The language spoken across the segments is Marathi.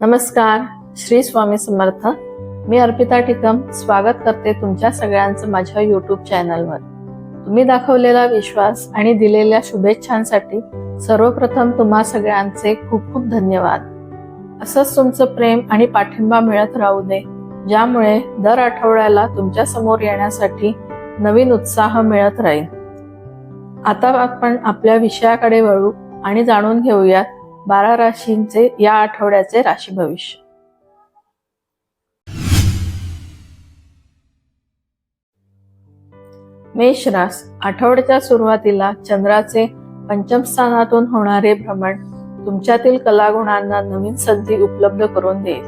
नमस्कार श्री स्वामी समर्थ. मी अर्पिता टिकम स्वागत करते तुमच्या सगळ्यांचं माझ्या युट्यूब चॅनलवर तुम्ही दाखवलेला विश्वास आणि दिलेल्या शुभेच्छांसाठी सर्वप्रथम तुम्हा सगळ्यांचे खूप खूप धन्यवाद. असंच तुमचं प्रेम आणि पाठिंबा मिळत राहू दे ज्यामुळे दर आठवड्याला तुमच्यासमोर येण्यासाठी नवीन उत्साह मिळत राहील. आता आपण आपल्या विषयाकडे वळू आणि जाणून घेऊयात बारा राशींचे या आठवड्याचे राशी भविष्य. मेष रास आठवड्याच्या सुरुवातीला चंद्राचे पंचम स्थानातून होणारे भ्रमण तुमच्यातील कलागुणांना नवीन संधी उपलब्ध करून देईल.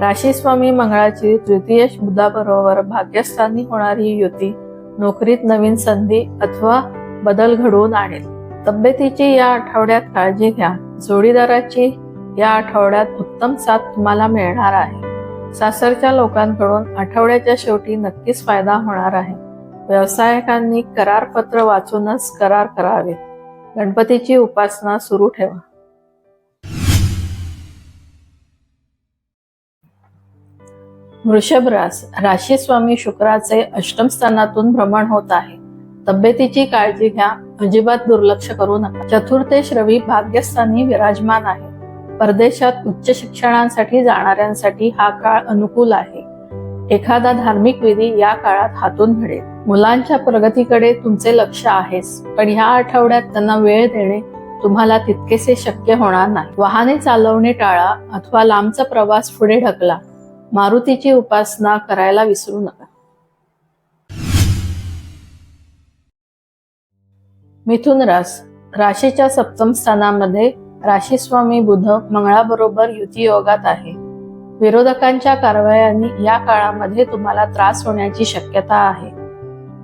राशी स्वामी मंगळाची तृतीय बुधाबरोबर भाग्यस्थानी होणारी युती नोकरीत नवीन संधी अथवा बदल घडवून आणेल. तब्येतीची या आठवड्यात काळजी घ्या. जोडीदाराची या आठवड्यात उत्तम साथ तुम्हाला मिळणार आहे. सासरच्या लोकांकडून आठवड्याच्या शेवटी नक्कीच फायदा होणार आहे. व्यावसायिकांनी करारपत्र वाचूनच करार करावे गणपतीची उपासना सुरू ठेवा. वृषभ रास राशी स्वामी शुक्राचे अष्टम स्थानातून भ्रमण होत आहे. तब्येतीची काळजी घ्या. अजिबात दुर्लक्ष करू नका. चतुर्थेश रवी भाग्यस्थानी विराजमान आहे. परदेशात उच्च शिक्षणासाठी जाणाऱ्यांसाठी हा काळ अनुकूल आहे. एखादा धार्मिक विधी या काळात हातून घडेल. मुलांच्या प्रगतीकडे तुमचे लक्ष आहेच. पण ह्या आठवड्यात त्यांना वेळ देणे तुम्हाला तितकेसे शक्य होणार नाही. वाहने चालवणे टाळा अथवा लांबचा प्रवास पुढे ढकला. मारुतीची उपासना करायला विसरू नका. मिथुन रास राशीच्या सप्तम स्थानामध्ये राशी स्वामी बुध मंगळाबरोबर युती योगात आहे. विरोधकांच्या कारवायांनी या काळामध्ये तुम्हाला त्रास होण्याची शक्यता आहे.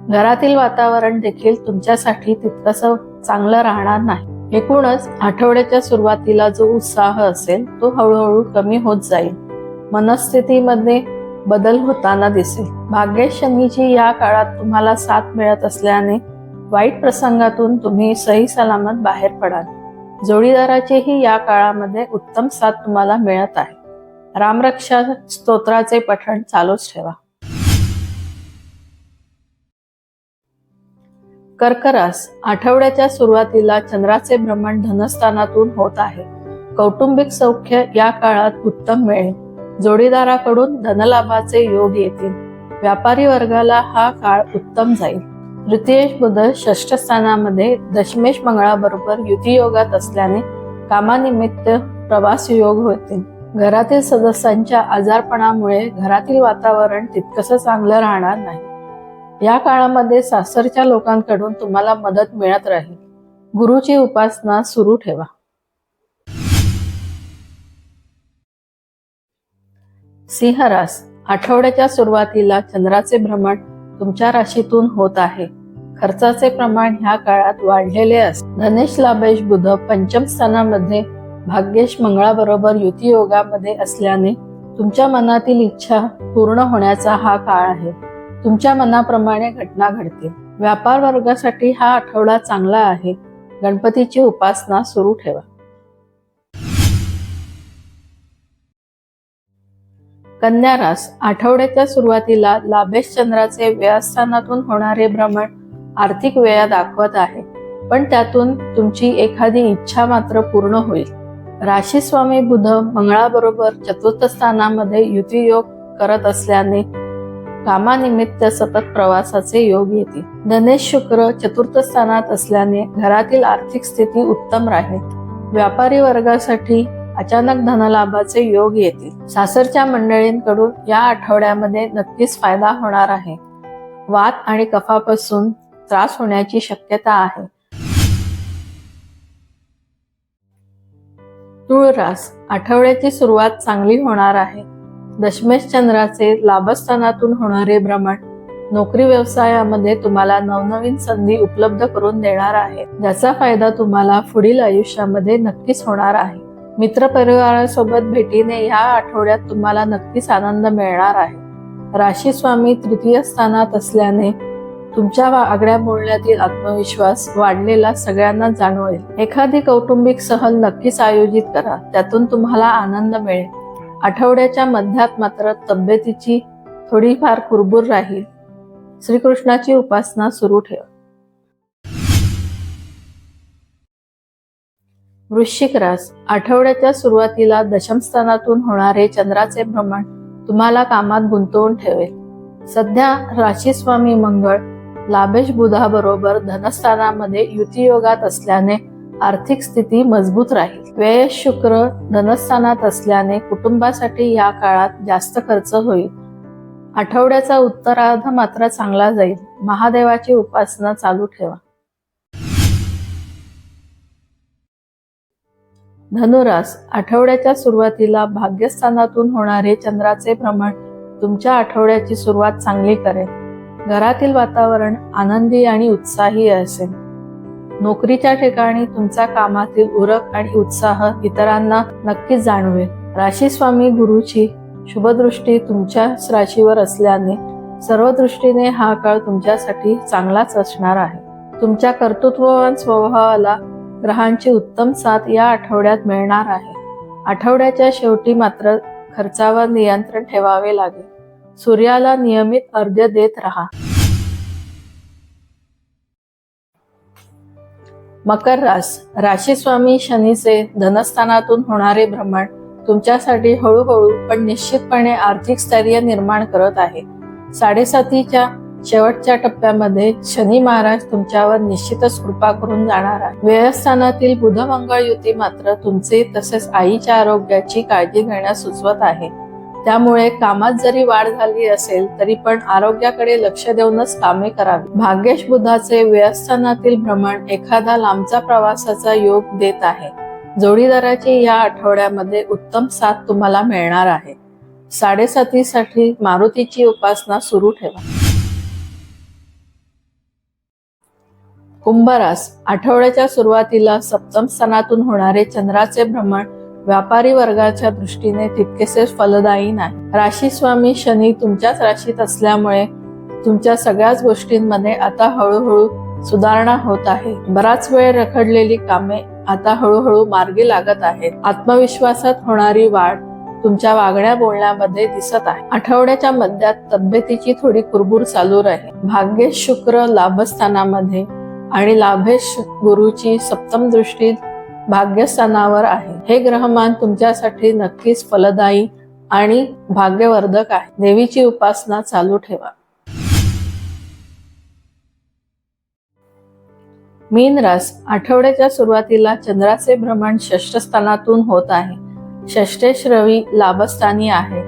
घरातील वातावरण देखील तुमच्यासाठी तितकस चांगलं राहणार नाही. एकूणच आठवड्याच्या सुरुवातीला जो उत्साह असेल तो हळूहळू कमी होत जाईल. मनस्थितीमध्ये बदल होताना दिसेल. भाग्य शनीची या काळात तुम्हाला साथ मिळत असल्याने वाईट प्रसंगातून तुम्ही सही सलामत बाहेर पडाल. जोडीदाराचेही या काळामध्ये उत्तम साथ तुम्हाला मिळत आहे. रामरक्षा स्तोत्राचे पठण चालूच ठेवा. कर्करास आठवड्याच्या सुरुवातीला चंद्राचे भ्रमण धनस्थानातून होत आहे. कौटुंबिक सौख्य या काळात उत्तम मिळेल. जोडीदाराकडून धनलाभाचे योग येतील. व्यापारी वर्गाला हा काळ उत्तम जाईल. तृतीयेश बुध षष्ठ स्थानामध्ये दशमेश मंगळाबरोबर युती योगात असल्याने कामानिमित्त प्रवास योग होते. घरातील सदस्यांच्या आजारपणामुळे घरातील वातावरण तितकंसं चांगलं राहणार नाही. या काळामध्ये सासरच्या लोकांकडून तुम्हाला मदत मिळत राहील. गुरुची उपासना सुरू ठेवा. सिंहरास आठवड्याच्या सुरुवातीला चंद्राचे भ्रमण तुमच्या राशीतून होत आहे. खर्चाचे प्रमाण ह्या काळात वाढलेले असते. धनेश लाभेश बुध पंचम स्थानामध्ये भाग्येश मंगळाबरोबर युती योगामध्ये असल्याने तुमच्या मनातील इच्छा पूर्ण होण्याचा हा काळ आहे. तुमच्या मनाप्रमाणे घटना घडते. व्यापार वर्गासाठी हा आठवडा चांगला आहे. गणपतीची उपासना सुरू ठेवा. कन्या रास आठवड्याच्या सुरुवातीला लाभेश चंद्राचे व्यवस्थानातून होणारे भ्रमण आर्थिक वेळा दाखवत आहे. पण त्यातून तुमची एखादी इच्छा मात्र पूर्ण होईल. राशी स्वामी बुध मंगळाबरोबर चतुर्थ स्थानामध्ये युती योग करत असल्याने कामानिमित्त सतत प्रवासाचे योग येतील. धनेश शुक्र चतुर्थ स्थानात असल्याने घरातील आर्थिक स्थिती उत्तम राहील. व्यापारी वर्गासाठी अचानक धनलाभाचे योग येतील. सासरच्या मंडळींकडून या आठवड्यामध्ये नक्कीच फायदा होणार आहे. वात आणि कफापासून त्रास होण्याची शक्यता आहे. तुळरास आठवड्याची सुरुवात चांगली होणार आहे. दशमेश चंद्राचे लाभस्थानातून होणारे भ्रमण नोकरी व्यवसायामध्ये तुम्हाला नवनवीन संधी उपलब्ध करून देणार आहे. ज्याचा फायदा तुम्हाला पुढील आयुष्यामध्ये नक्कीच होणार आहे. मित्रपरिवारासोबत भेटीने या आठवड्यात तुम्हाला नक्कीच आनंद मिळणार आहे. राशी स्वामी तृतीय स्थानात असल्याने तुमच्या आगळ्या बोलण्यातील आत्मविश्वास वाढलेला सगळ्यांना जाणवेल. एखादी कौटुंबिक सहल नक्कीच आयोजित करा. त्यातून तुम्हाला आनंद मिळेल. आठवड्याच्या मध्यात मात्र तब्येतीची थोडीफार कुरबुर राहील. श्रीकृष्णाची उपासना सुरू ठेवा. वृश्चिक रास. आठवड्याच्या सुरुवातीला दशमस्थानातून होणारे चंद्राचे भ्रमण तुम्हाला कामात गुंतवून ठेवेल. सध्या राशीस्वामी मंगळ लाभेश बुधाबरोबर धनस्थानामध्ये युतीयोगात असल्याने आर्थिक स्थिती मजबूत राहील. व्ययश शुक्र धनस्थानात असल्याने कुटुंबासाठी या काळात जास्त खर्च होईल. आठवड्याचा उत्तरार्ध मात्र चांगला जाईल. महादेवाची उपासना चालू ठेवा. धनुरास आठवड्याच्या सुरुवातीला भाग्यस्थानातून होणारे चंद्राचे भ्रमण तुमच्या आठवड्याची सुरुवात चांगली करेल. घरातील वातावरण आनंदी आणि उत्साही असेल. नोकरीच्या ठिकाणी तुमचा कामातील उरक आणि उत्साह इतरांना नक्कीच जाणवेल. राशीस्वामी गुरुची शुभदृष्टी तुमच्याच राशीवर असल्याने सर्व दृष्टीने हा काळ तुमच्यासाठी चांगलाच असणार आहे. तुमच्या कर्तृत्ववान स्वभावाला ग्रहांची उत्तम साथ या आठवड्यात मिळणार आहे. आठवड्याच्या शेवटी मात्र खर्चावर नियंत्रण ठेवावे लागेल. सूर्याला नियमित अर्ध्य देत राहा. मकर रास. राशीस्वामी शनीचे धनस्थानातून होणारे भ्रमण तुमच्यासाठी हळूहळू पण निश्चितपणे आर्थिक स्थैर्य निर्माण करत आहे. साडेसातीच्या शेवटच्या टप्प्यामध्ये शनी महाराज तुमच्यावर निश्चितच कृपा करून जाणार आहे व्ययस्थानातील बुध मंगळ युती मात्र तुमचे तसेच आईच्या आरोग्याची काळजी घेण्यास सुचवत आहे. त्यामुळे कामात जरी वाढ झाली असेल तरी पण आरोग्याकडे लक्ष देऊनच कामे करावी. भाग्येश बुद्धाचे व्ययस्थानातील भ्रमण एखादा लांबचा प्रवासाचा योग देत आहे. जोडीदाराची या आठवड्यामध्ये उत्तम साथ तुम्हाला मिळणार आहे. साडेसातीसाठी मारुतीची उपासना सुरू ठेवा. कुंभरास आठवड्याच्या सुरुवातीला सप्तम स्थानातून होणारे चंद्राचे भ्रमण व्यापारी वर्गाच्या दृष्टीने तितकेसे फलदायी नाही. राशी स्वामी शनी तुमच्याच राशीत असल्यामुळे तुमच्या सगळ्याच गोष्टींमध्ये आता हळूहळू सुधारणा होत आहे. बराच वेळ रखडलेली कामे आता हळूहळू मार्गी लागत आहेत. आत्मविश्वासात होणारी वाढ तुमच्या वागण्या बोलण्यामध्ये दिसत आहे. आठवड्याच्या मध्यात तब्येतीची थोडी कुरबुर चालू राहील. भाग्येश शुक्र लाभस्थानामध्ये आणि लाभेश गुरुची सप्तम दृष्टीत भाग्यस्थानावर आहे. हे ग्रहमान तुमच्यासाठी नक्कीच फलदायी आणि भाग्यवर्धक आहे. देवीची उपासना चालू ठेवा. मीन रास आठवड्याच्या सुरुवातीला चंद्राचे भ्रमण षष्ठस्थानातून होत आहे. षष्टेश रवी लाभस्थानी आहे.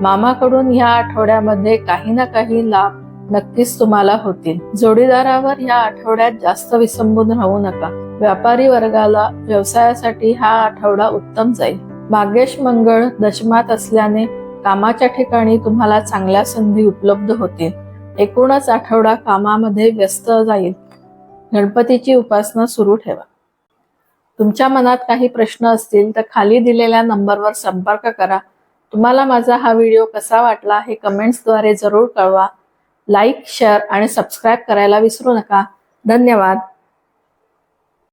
मामाकडून या आठवड्यामध्ये काही ना काही लाभ नक्कीच तुम्हाला होतील. जोडीदारावर या आठवड्यात जास्त विसंबून राहू नका. व्यापारी वर्गाला व्यवसायासाठी हा आठवडा उत्तम जाईल. भाग्येश मंगळ दशमात असल्याने कामाच्या ठिकाणी तुम्हाला चांगल्या संधी उपलब्ध होतील. एकूणच आठवडा कामामध्ये व्यस्त जाईल. गणपतीची उपासना सुरू ठेवा. तुमच्या मनात काही प्रश्न असतील तर खाली दिलेल्या नंबरवर संपर्क करा. तुम्हाला माझा हा व्हिडिओ कसा वाटला हे कमेंट्सद्वारे जरूर कळवा. लाईक शेअर आणि सबस्क्राईब करायला विसरू नका. धन्यवाद.